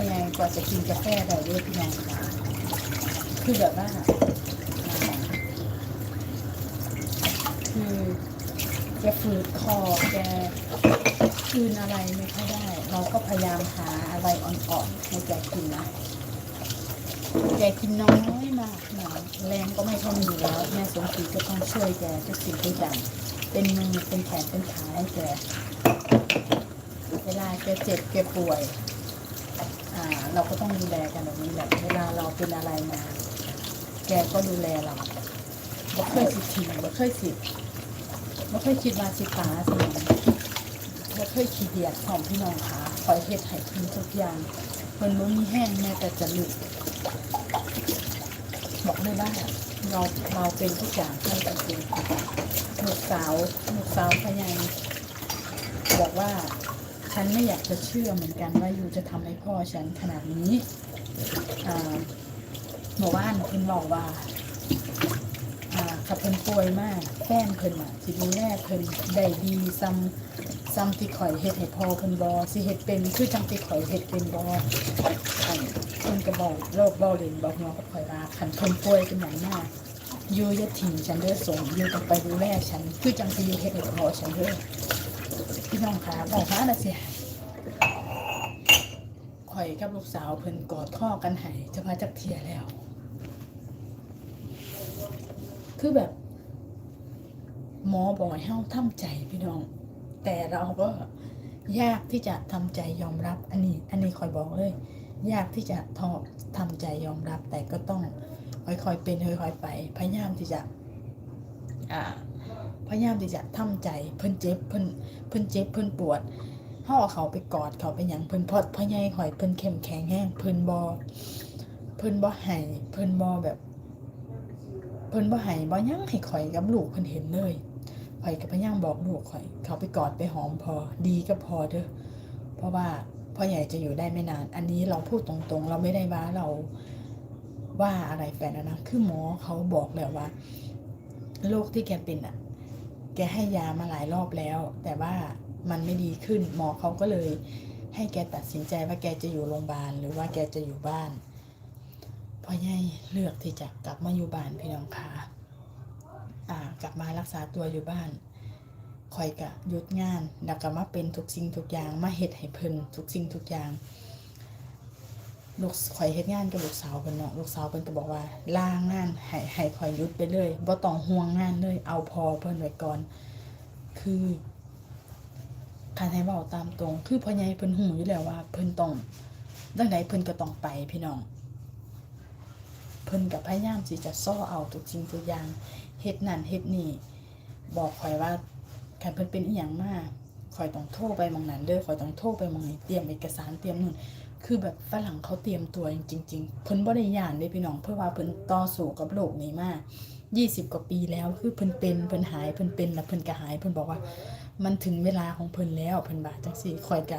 พ่อใหญ่กว่าจะกินกาแฟได้ด้วยพี่น้องค่ะคือแบบว่าคือแกฝืดคอแกคืนอะไรไม่ค่อยได้ เราก็พยายามหาอะไรอ่อนๆให้แกกินนะแกกินน้อยมากนะแรงก็ไม่ค่อยมีแล้วแม่สมศรีก็ต้องช่วยแกทุกสิ่งทุกอย่างเป็นมือเป็นแขนเป็นขาให้แกเวลาแกเจ็บแกป่วย อ่า เราก็ต้องดูแลกันแบบนี้แหละเวลาเราเป็นอะไรมาแกก็ดูแลเราบ่เคยสิทิ้งบ่เคยสิบ่เคยคิดว่าสิตาสิบ่เคยขี้เดียดของพี่น้องค่ะคอยเฮ็ดให้กินทุกอย่างมันบ่มีแห้งแม้แต่จะลึกบอกเลยว่าเราเราเป็นทุกอย่างให้จริงๆลูกสาวลูกสาวพยายบอกว่า ฉันไม่อยากจะเชื่อเหมือนกันว่าอยู่จะทำให้พ่อฉันขนาดนี้หมู่บ้านเพิ่นบอกว่าขับเพิ่นป่วยมากแฟนเพิ่นอะสิดูแลเพิ่นได้ดีซ้ำซ้ำที่ข่อยเฮ็ดให้พ่อเพิ่นบ่สิเฮ็ดเป็นคือจังที่ข่อยเฮ็ดเป็นบ่อันเพิ่นก็บอกโรคเบาเล่นบอกน้องกับข่อยว่าคันเพิ่นป่วยเป็นหยังมากอยู่อย่าทิ้งฉันเด้อส่งอยู่ต้องไปดูแลฉันคือจังที่อยู่เฮ็ดให้พ่อฉันเด้อ พี่น้องคะบอกมาน่ะสิข่อยกับลูกสาวเพิ่นกอดข้อกันให้จะมาจักเทียแล้ว คือแบบ หมอบอกให้เฮาทำใจพี่น้อง แต่เราก็ยากที่จะทำใจยอมรับ อันนี้ อันนี้คอยบอกเลย ยากที่จะทอทำใจยอมรับ แต่ก็ต้องค่อยๆเป็นค่อยๆไปพยายามที่จะ อ่า พยายามที่จะทำใจเพิ่นเจ็บเพิ่นเพิ่นเจ็บเพิ่นปวดเฮาเอเขาไปกอดเขาไปหยังเพิ่นพอดพ่อใหญ่ข่อยเพิ่นเข้มแข็งแห้งเพิ่นบ่เพิ่นบ่ให้เพิ่นบ่แบบ เพิ่นบ่ให้บ่หยังให้ข่อยกับลูกเพิ่นเห็นเลยข่อยก็พยายามบอกลูกข่อย เขาไปกอดไปหอมพอดีก็พอเด้อเพราะว่าพ่อใหญ่จะอยู่ได้ไม่นาน อันนี้เราพูดตรงๆ เราไม่ได้ว่าเราว่าอะไรแฟนนะนะคือหมอเขาบอกแล้วว่าโรคที่แกเป็นอะ แกให้ยามาหลายรอบแล้ว แต่ว่ามันไม่ดีขึ้นหมอเขาก็เลย ให้แกตัดสินใจว่าแกจะอยู่โรงพยาบาลหรือว่าแกจะอยู่บ้านพ่อใหญ่เลือกที่จะกลับมาอยู่บ้านพี่น้องค่ะอ่ากลับมารักษาตัวอยู่บ้านคอยกะหยุดงานแล้วก็มาเป็นทุกสิ่งทุกอย่างมาเฮ็ดให้เพิ่นทุกสิ่งทุกอย่าง ลูกข่อยเฮ็ดงานกับลูกสาวเพิ่นเนาะลูกสาวเพิ่นก็บอกว่าลางงานให้ให้ข่อยหยุดไปเลยบ่ต้องห่วงงานเลยเอาพอเพิ่นไว้ก่อน คือคันให้เว้าตามตรง คือพ่อใหญ่เพิ่นหูอยู่แล้วว่า เพิ่นต้องจังไดเพิ่นก็ต้องไปพี่น้อง เพิ่นกับพยายามที่จะซ้อเอาทุกสิ่งทุกอย่างเฮ็ดนั่นเฮ็ดนี่บอกข่อยว่าคันเพิ่นเป็นอีหยังมาข่อยต้องโทรไปหมองนั้นเด้อข่อยต้องโทรไปหมองนี้เตรียมเอกสารเตรียมนู่น คือแบบฝรั่งเขาเตรียมตัวจริง ๆ เพิ่นบ่ได้ย่านเด้พี่น้อง เพื่อว่าเพิ่นต่อสู้กับโลกนี้มา20 กว่าปีแล้วคือเพิ่นเป็นเพิ่นหายเพิ่นเป็นแล้วเพิ่นก็หายเพิ่นบอกว่า มันถึงเวลาของเพิ่นแล้วเพิ่นว่าจังซี่ข่อยก็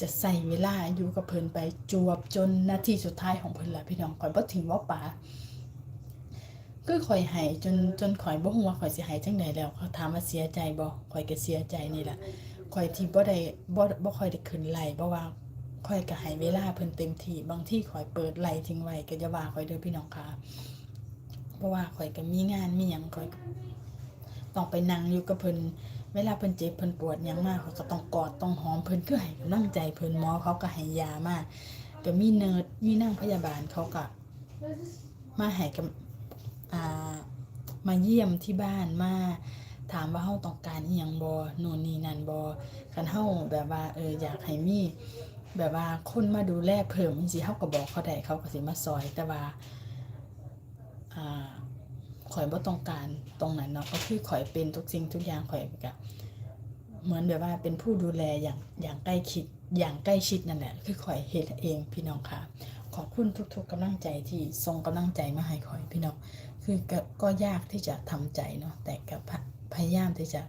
จะใส่เวลาอยู่กับเพิ่นไปจวบจนนาทีสุดท้ายของเพิ่นล่ะพี่น้องข่อยบ่ทิ้งว่าป่าคือข่อยให้จนจนข่อยบ่ฮู้ว่าข่อยสิให้จังไดแล้วเขาถามว่าเสียใจบ่ข่อยก็เสียใจนี่แหละข่อยที่บ่ได้บ่บ่ค่อยได้ขึ้นไลฟ์เพราะว่า ข่อยก็ให้เวลาเพิ่นเต็มที่บางที่ข่อยเปิดไลทิ้งไว้ก็อย่าว่าข่อยเด้อพี่น้องค่ะ เพราะว่าข่อยก็มีงานมีหยังข่อยต้องไปนั่งอยู่กับเพิ่นเวลาเพิ่นเจ็บเพิ่นปวดหยังมากข่อยก็ต้องกอดต้องหอมเพิ่นคือให้กำลังใจเพิ่นหมอเขาก็ให้ยามากก็มีเนิร์ดมีนางพยาบาลเขาก็มาให้กำอ่ามาเยี่ยมที่บ้านมาถามว่าเฮาต้องการอีหยังบ่โน่นนี่นั่นบ่คันเฮาแบบว่าเอออยากให้มี แบบว่าคนมาดูแลเพิ่มจังซี่เฮาก็บอกเขาได้เขาก็สิมาซอย แต่ว่าข่อยบ่ต้องการตรงนั้นเนาะก็คือข่อยเป็นทุกสิ่งทุกอย่างข่อยก็เหมือนแบบว่าเป็นผู้ดูแลอย่างอย่างใกล้ชิดอย่างใกล้ชิดนั่นแหละคือข่อยเฮ็ดเองพี่น้องค่ะ ขอบคุณทุกๆกำลังใจที่ส่งกำลังใจมาให้ข่อยพี่น้องคือก็ก็ยากที่จะทำใจเนาะแต่ก็พะพยายามที่จะ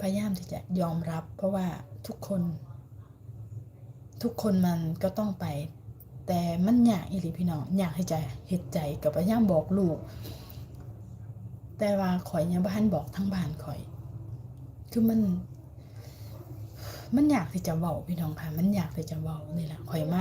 พยายามที่จะยอมรับ เพราะว่าทุกคน ทุกคนมันก็ต้องไป แต่มันอยากอีหลีพี่น้องอยากให้ใจเหตุใจกับพยายามบอกลูก แต่ว่าข่อยยังบ้านบอกทั้งบ้านข่อย คือมัน มันอยากที่จะเว้าพี่น้องค่ะ มันอยากที่จะเว้านี่แหละข่อยมา